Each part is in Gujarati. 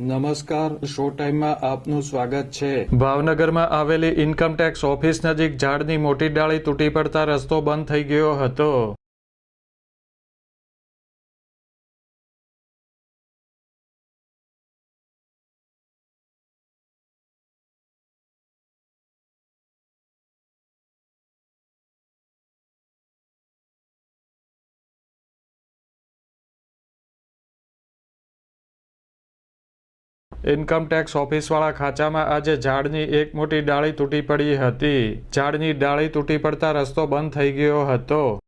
નમસ્કાર શો ટાઈમમાં આપનું સ્વાગત છે. ભાવનગરમાં આવેલી ઇન્કમટેક્સ ઓફિસ નજીક ઝાડની મોટી ડાળી તૂટી પડતા રસ્તો બંધ થઈ ગયો હતો. ઇન્કમ ટેક્સ ઓફિસવાળા ખાંચામાં આજે ઝાડની એક મોટી ડાળી તૂટી પડી હતી. ઝાડની ડાળી તૂટી પડતા રસ્તો બંધ થઈ ગયો હતો.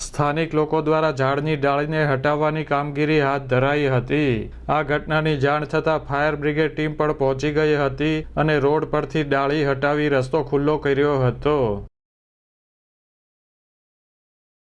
સ્થાનિક લોકો દ્વારા ઝાડની ડાળીને હટાવવાની કામગીરી હાથ ધરાઈ હતી. આ ઘટનાની જાણ થતાં ફાયર બ્રિગેડ ટીમ પણ પહોંચી ગઈ હતી અને રોડ પરથી ડાળી હટાવી રસ્તો ખુલ્લો કર્યો હતો.